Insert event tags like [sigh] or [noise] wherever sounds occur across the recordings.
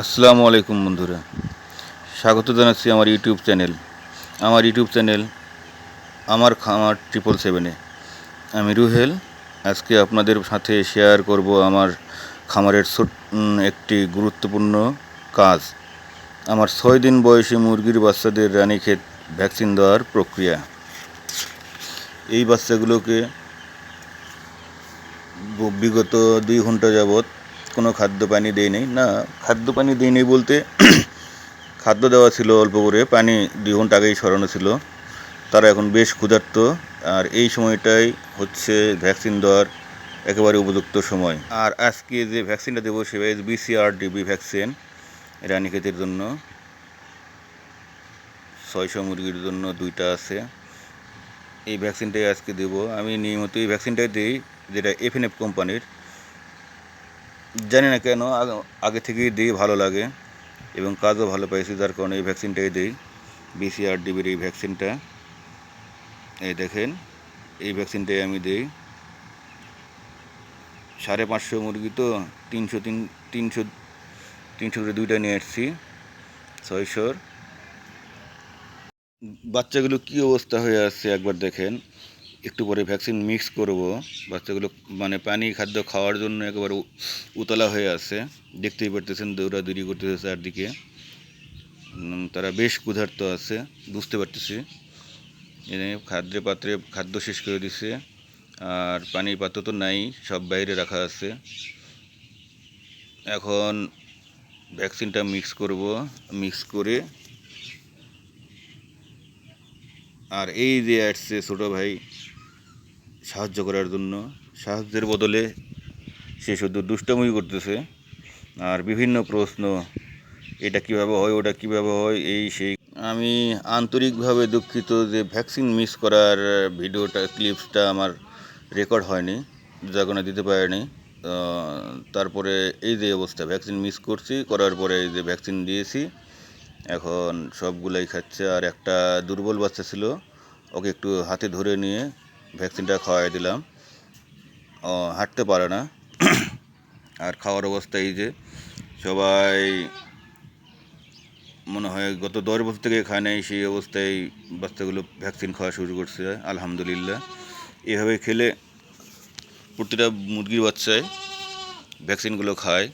আসসালামু আলাইকুম বন্ধুরা। স্বাগত জানাচ্ছি আমার ইউটিউব চ্যানেল। আমার ইউটিউব চ্যানেল আমার খামার ট্রিপল সেভেনে আমি রুহেল, আজকে আপনাদের সাথে শেয়ার করব আমার খামারের একটি গুরুত্বপূর্ণ কাজ। আমার ছয় দিন বয়সী মুরগির বাচ্চাদের রানীক্ষেত ভ্যাকসিন দেওয়ার প্রক্রিয়া। এই বাচ্চাগুলোকে বিগত দুই ঘণ্টা যাবৎ কোনো খাদ্য পানি দেই নেই। না, খাদ্য পানি দিই নেই বলতে [clears throat] খাদ্য দেওয়া ছিল অল্প করে, পানি দুই ঘণ্টা আগেই সরানো ছিল। তারা এখন বেশ ক্ষুধার্ত। আর এই সময়টাই হচ্ছে ভ্যাকসিন দেওয়ার একেবারে উপযুক্ত সময়। আর আজকে যে ভ্যাকসিনটা দেবো সেটা বিসিআর ডিবি ভ্যাকসিন। রানীক্ষেতের জন্য। ছয়শো মুরগির জন্য দুইটা আছে। এই ভ্যাকসিনটাই আজকে দেব। আমি নিয়মিত এই ভ্যাকসিনটাই দিই, যেটা এফএনএফ কোম্পানির। জানি না কেন, আগে থেকেই দিই, ভালো লাগে। এবং কাজও ভালো পাইছি যার কারণে এই ভ্যাকসিনটাই দিই। বিসিআর ডিবির এই ভ্যাকসিনটা। এই দেখেন, এই ভ্যাকসিনটাই আমি দিই। সাড়ে পাঁচশো মুরগি তো, তিনশো তিন, তিনশো তিনশো করে দুইটা নিয়ে আসছি, ছয়শোর। বাচ্চাগুলো কী অবস্থা হয়ে আসছে একবার দেখেন। একটু পরে ভ্যাকসিন মিক্স করব। বাচ্চাগুলো মানে পানি খাদ্য খাওয়ার জন্য একেবারে উতলা হয়ে আছে। দেখতেই পারতেছেন, দৌড়াদৌড়ি করতেছে চারদিকে। তারা বেশ ক্ষুধার্ত আছে, বুঝতে পারতেছি। এনে খাদ্যে পাত্রে খাদ্য শেষ করে দিছে, আর পানির পাত্র তো নাই, সব বাইরে রাখা আছে। এখন ভ্যাকসিনটা মিক্স করব, মিক্স করে আর এই যে আসছে ছোটো ভাই সাহায্য করার জন্য, সাহায্যের বদলে সে শুধু দুষ্টামুই করতেছে। আর বিভিন্ন প্রশ্ন, এটা কীভাবে হয়, ওটা কীভাবে হয়, এই সেই। আমি আন্তরিকভাবে দুঃখিত যে ভ্যাকসিন মিস করার ভিডিওটা, ক্লিপসটা আমার রেকর্ড হয়নি কারণে দিতে পারেনি। তারপরে এই যে অবস্থা, ভ্যাকসিন মিস করছি, করার পরে এই যে ভ্যাকসিন দিয়েছি এখন সবগুলোই খাচ্ছে আর একটা দুর্বল বাচ্চা ছিল, ওকে একটু হাতে ধরে নিয়ে ভ্যাকসিনটা খাওয়াই দিলাম। ও হাঁটতে পারে না। আর খাওয়ার অবস্থা এই যে, সবাই মনে হয় গত দশ বছর থেকে খায় নাই সেই অবস্থায় বাচ্চাগুলো ভ্যাকসিন খাওয়া শুরু করছে, আলহামদুলিল্লাহ। এভাবে খেলে প্রতিটা মুরগির বাচ্চায় ভ্যাকসিনগুলো খায়।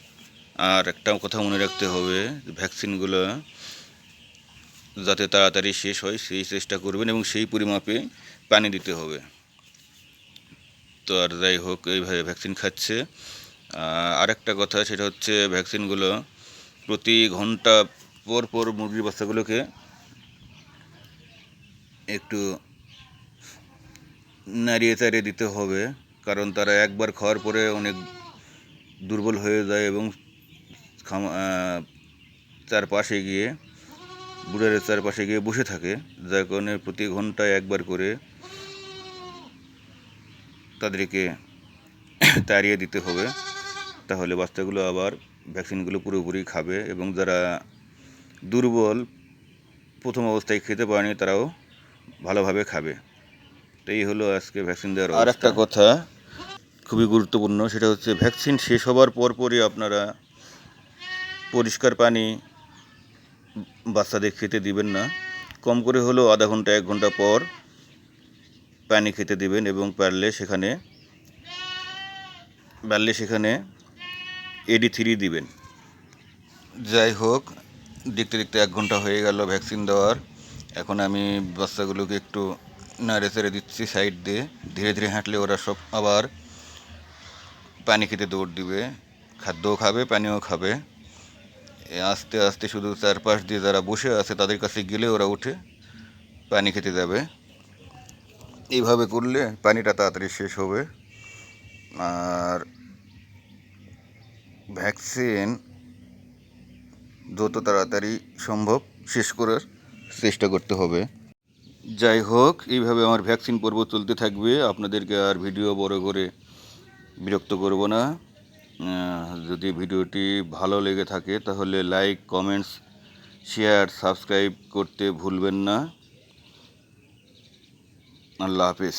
আর একটা কথা মনে রাখতে হবে ভ্যাকসিনগুলো যাতে তাড়াতাড়ি শেষ হয় সেই চেষ্টা করবেন এবং সেই পরিমাপে পানি দিতে হবে। তো আর যাই হোক এইভাবে ভ্যাকসিন খাচ্ছে। আর আরেকটা কথা সেটা হচ্ছে ভ্যাকসিনগুলো প্রতি ঘণ্টা পর পর মুরগির বাচ্চাগুলোকে একটু নাড়িয়ে চাড়িয়ে দিতে হবে কারণ তারা একবার খাওয়ার পরে অনেক দুর্বল হয়ে যায় এবং আহ, চারপাশে গিয়ে বুড়ারের চারপাশে গিয়ে বসে থাকে, যার কারণে প্রতি ঘন্টায় একবার করে তাদেরকে তাড়িয়ে দিতে হবে। তাহলে বাচ্চাগুলো আবার ভ্যাকসিনগুলো পুরোপুরি খাবে এবং যারা দুর্বল, প্রথম অবস্থায় খেতে পারেনি, তারাও ভালোভাবে খাবে। তো এই হলো আজকে ভ্যাকসিন দেওয়ার আর একটা কথা, খুবই গুরুত্বপূর্ণ, সেটা হচ্ছে ভ্যাকসিন শেষ হবার পরপরই আপনারা পরিষ্কার পানি বাচ্চাদের খেতে দিবেন না। কম করে হলেও আধা ঘণ্টা, এক ঘণ্টা পর পানি খেতে দিবেন এবং পারলে সেখানে পারলে সেখানে এডি থ্রি দিবেন। যাই হোক, দেখতে দেখতে এক ঘণ্টা হয়ে গেল ভ্যাকসিন দেওয়ার। এখন আমি বাচ্চাগুলোকে একটু নাড়ে চেড়ে দিচ্ছি সাইড দিয়ে। ধীরে ধীরে হাঁটলে ওরা সব আবার পানি খেতে দৌড় দিবে। খাদ্যও খাবে, পানিও খাবে। আস্তে আস্তে শুধু চারপাশ দিয়ে যারা বসে আছে, তাদের কাছে গেলে ওরা উঠে পানি খেতে যাবে। এইভাবে করলে পানিটা তাড়াতাড়ি শেষ হবে। আর ভ্যাকসিন যত তাড়াতাড়ি সম্ভব শেষ করার চেষ্টা করতে হবে। যাই হোক, এইভাবে আমার ভ্যাকসিন পর্ব চলতে থাকবে। আপনাদেরকে আর ভিডিও বড় করে বিরক্ত করব না। যদি ভিডিওটি ভালো লেগে থাকে, তাহলে লাইক কমেন্টস শেয়ার সাবস্ক্রাইব করতে ভুলবেন না। আল্লাহ হাফিজ।